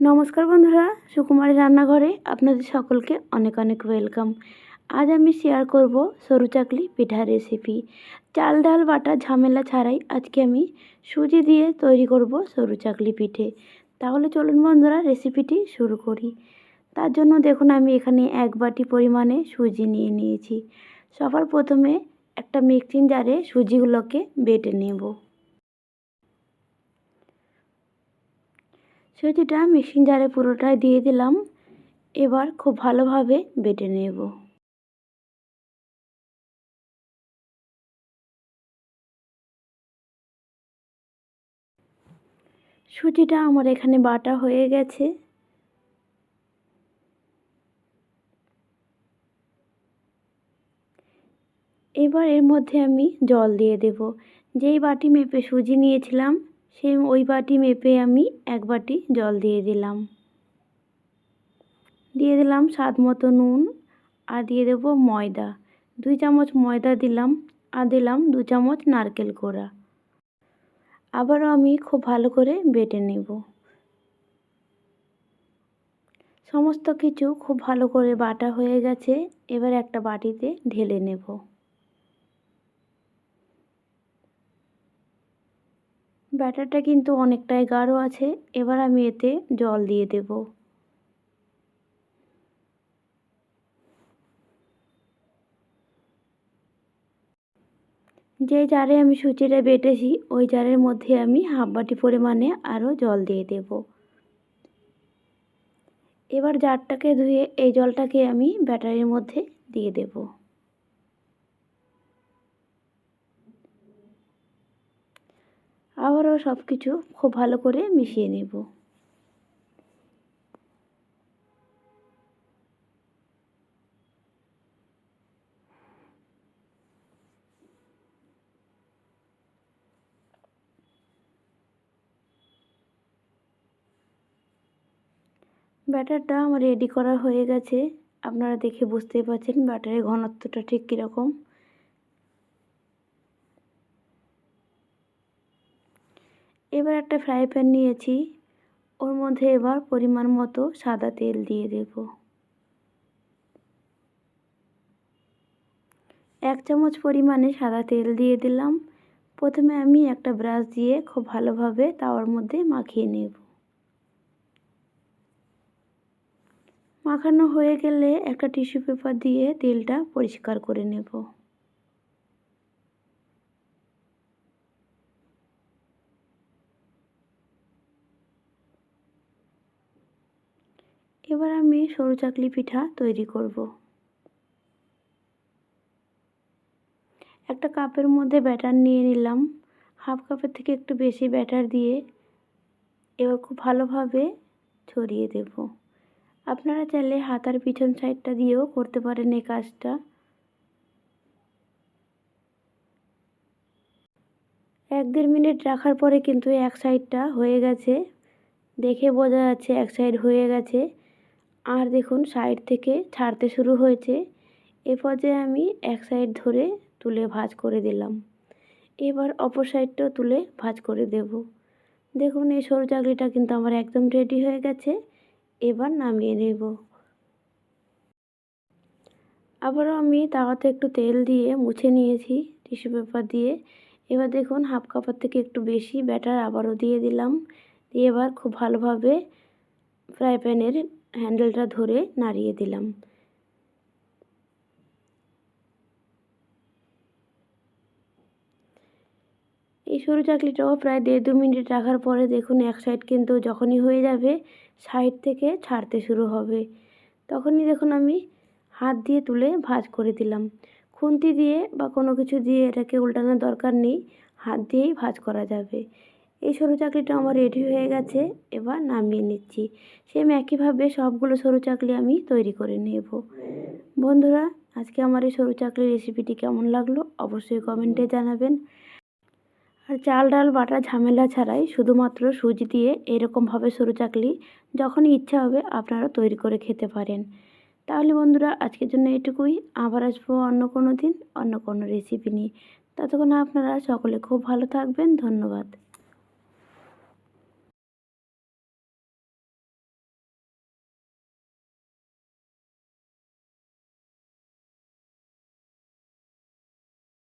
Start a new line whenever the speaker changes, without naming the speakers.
নমস্কার বন্ধুরা সুকুমারী রান্নাঘরে আপনাদের সকলকে অনেক অনেক ওয়েলকাম। আজ আমি শেয়ার করব সরু চাকলি পিঠার রেসিপি চাল, ডাল, বাটা, ঝামেলা ছাড়াই আজকে আমি সুজি দিয়ে তৈরি করব সরু চাকলি পিঠে। তাহলে চলুন বন্ধুরা রেসিপিটি শুরু করি। তার জন্য দেখুন, আমি এখানে এক বাটি পরিমাণে সুজি নিয়ে নিয়েছি। সবার প্রথমে একটা মিক্সিং জারে সুজিগুলোকে বেটে নেব। সুজিটা মিক্সিং জারে পুরোটাই দিয়ে দিলাম। এবার খুব ভালোভাবে বেটে নেব। সুজিটা আমার এখানে বাটা হয়ে গেছে। এবার এর মধ্যে আমি জল দিয়ে দেব। যেই বাটি মেপে সুজি নিয়েছিলাম সেই ওই বাটি মেপে আমি এক বাটি জল দিয়ে দিলাম। দিয়ে দিলাম স্বাদ মতো নুন আর দিয়ে দেবো ময়দা। দুই চামচ ময়দা দিলাম আর দিলাম দু চামচ নারকেল কোড়া আবারও আমি খুব ভালো করে বেটে নেব। সমস্ত কিছু খুব ভালো করে বাটা হয়ে গেছে, এবার একটা বাটিতে ঢেলে নেব। ব্যাটারটা কিন্তু অনেকটাই গাঢ় আছে, এবার আমি এতে জল দিয়ে দেব। যে জারে আমি সুচিটা বেটেছি, ওই জারের মধ্যে আমি হাফ বাটি পরিমাণে আরও জল দিয়ে দেব। এবার জারটাকে ধুয়ে এই জলটাকে আমি ব্যাটারির মধ্যে দিয়ে দেবো। আবারও সব কিছু খুব ভালো করে মিশিয়ে নেব। ব্যাটারটা আমার রেডি করা হয়ে গেছে। আপনারা দেখে বুঝতেই পারছেন ব্যাটারের ঘনত্বটা ঠিক কীরকম। এবার একটা ফ্রাই প্যান নিয়েছি। ওর মধ্যে এবার পরিমাণ মতো সাদা তেল দিয়ে দেব। এক চামচ পরিমাণে সাদা তেল দিয়ে দিলাম। প্রথমে আমি একটা ব্রাশ দিয়ে খুব ভালোভাবে তাওয়ার মধ্যে মাখিয়ে নেব। মাখানো হয়ে গেলে একটা টিস্যু পেপার দিয়ে তেলটা পরিষ্কার করে নেব। এবার আমি সরু চাকলি পিঠা তৈরি করব। একটা কাপের মধ্যে ব্যাটার নিয়ে নিলাম। হাফ কাপের থেকে একটু বেশি ব্যাটার দিয়ে এবার খুব ভালোভাবে ছড়িয়ে দেব। আপনারা চাইলে হাতার পিছন সাইডটা দিয়েও করতে পারেন এই কাজটা। এক দেড় মিনিট রাখার পরে কিন্তু এক সাইডটা হয়ে গেছে। দেখে বোঝা যাচ্ছে এক সাইড হয়ে গেছে। আর দেখুন সাইড থেকে ছাড়তে শুরু হয়েছে। এ পর্যায়ে আমি এক সাইড ধরে তুলে ভাজ করে দিলাম। এবার অপর সাইডটাও তুলে ভাজ করে দেব। দেখুন এই সরু চাকরিটা কিন্তু আমার একদম রেডি হয়ে গেছে। এবার নামিয়ে নেব। আবারও আমি তাওয়াতে একটু তেল দিয়ে মুছে নিয়েছি, টিস্যু পেপার দিয়ে। এবার দেখুন হাফ কাপের থেকে একটু বেশি ব্যাটার আবারও দিয়ে দিলাম। দিয়ে এবার খুব ভালোভাবে ফ্রাই প্যানের হ্যান্ডেলটা ধরে নাড়িয়ে দিলাম। এই সরু চাকলিটাও প্রায় দেড় দু মিনিট রাখার পরে দেখুন এক সাইড কিন্তু যখনই হয়ে যাবে সাইড থেকে ছাড়তে শুরু হবে। তখনই দেখুন আমি হাত দিয়ে তুলে ভাজ করে দিলাম। খুন্তি দিয়ে বা কোনো কিছু দিয়ে এটাকে উল্টানোর দরকার নেই, হাত দিয়েই ভাজ করা যাবে। এই সরু চাকলিটা আমার রেডি হয়ে গেছে, এবার নামিয়ে নিচ্ছি। সেম একইভাবে সবগুলো সরু চাকলি আমি তৈরি করে নেব। বন্ধুরা, আজকে আমার এই সরু চাকলির রেসিপিটি কেমন লাগল অবশ্যই কমেন্টে জানাবেন। আর চাল, ডাল, বাটা, ঝামেলা ছাড়াই শুধুমাত্র সুজি দিয়ে এরকমভাবে সরু চাকলি যখনই ইচ্ছা হবে আপনারা তৈরি করে খেতে পারেন। তাহলে বন্ধুরা, আজকের জন্য এটুকুই। আবার আসব অন্য কোনো দিন, অন্য কোনো রেসিপি নিয়ে। ততক্ষণ আপনারা সকলে খুব ভালো থাকবেন। ধন্যবাদ।